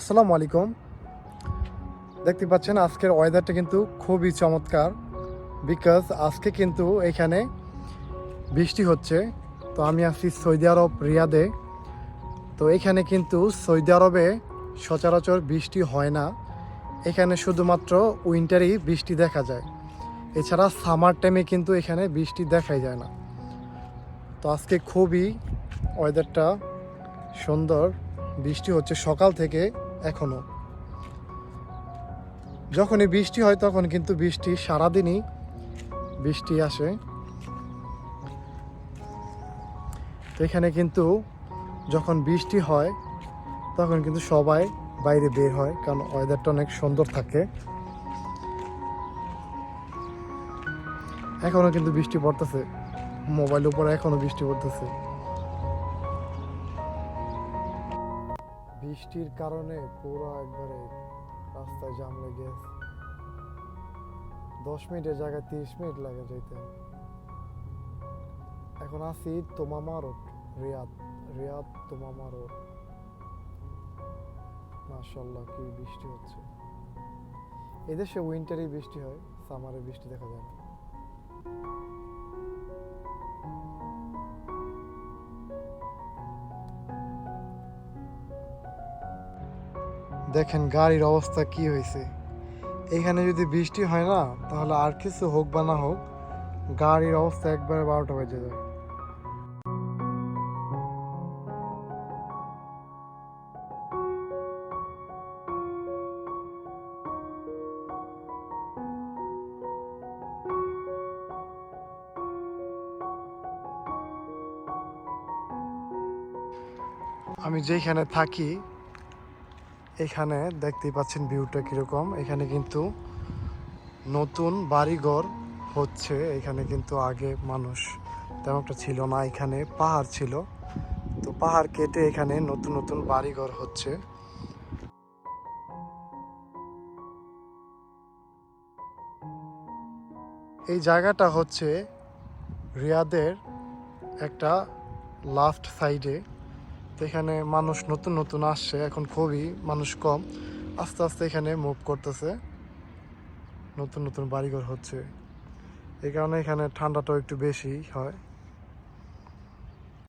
আসসালামু আলাইকুম। দেখতে পাচ্ছেন আজকের ওয়েদারটা কিন্তু খুবই চমৎকার বিকজ আজকে কিন্তু এখানে বৃষ্টি হচ্ছে। তো আমি আছি সৌদি আরব, রিয়াদে। তো এখানে কিন্তু সৌদি আরবে সচরাচর বৃষ্টি হয় না। এখানে শুধুমাত্র উইন্টারেই বৃষ্টি দেখা যায়। এছাড়া সামার টাইমে কিন্তু এখানে বৃষ্টি দেখাই যায় না। তো আজকে খুবই ওয়েদারটা সুন্দর। বৃষ্টি হচ্ছে সকাল থেকে এখনও। যখনই বৃষ্টি হয়, তখন কিন্তু বৃষ্টি সারাদিনই বৃষ্টি আসে। তো এখানে কিন্তু যখন বৃষ্টি হয়, তখন কিন্তু সবাই বাইরে বের হয়, কারণ ওয়েদারটা অনেক সুন্দর থাকে। এখনও কিন্তু বৃষ্টি পড়তেছে। মোবাইল উপরে এখনও বৃষ্টি পড়তেছে। বৃষ্টির কারণে পুরো একবারে রাস্তায় জাম লেগে আছে দশ মিনিটের জায়গায় তিরিশ মিনিট লাগে যেতে। এখন আছি Thumama road, Riyadh Riyadh Thumama road. মাশাল্লাহ কি বৃষ্টি হচ্ছে। এদেশে উইন্টারে বৃষ্টি হয় সামারে বৃষ্টি দেখা যায় না। দেখেন গাড়ির অবস্থা কি হয়েছে। এখানে যদি বৃষ্টি হয় না, তাহলে আর কিছু হোক বা না হোক, গাড়ির অবস্থা একবারে বারোটা বেজে যায় আমি যেখানে থাকি এখানে দেখতেই পাচ্ছেন ভিউটা কীরকম। এখানে কিন্তু নতুন বাড়িঘর হচ্ছে, এখানে কিন্তু আগে মানুষ তেমন একটা ছিল না, এখানে পাহাড় ছিল। তো পাহাড় কেটে এখানে নতুন নতুন বাড়িঘর হচ্ছে। এই জায়গাটা হচ্ছে রিয়াদের একটা লাস্ট সাইডে। এখানে মানুষ নতুন নতুন আসছে। এখন খুবই মানুষ কম। আস্তে আস্তে এখানে মুভ করতেছে। নতুন নতুন বাড়িঘর হচ্ছে। এই কারণে এখানে ঠান্ডাটাও একটু বেশি হয়।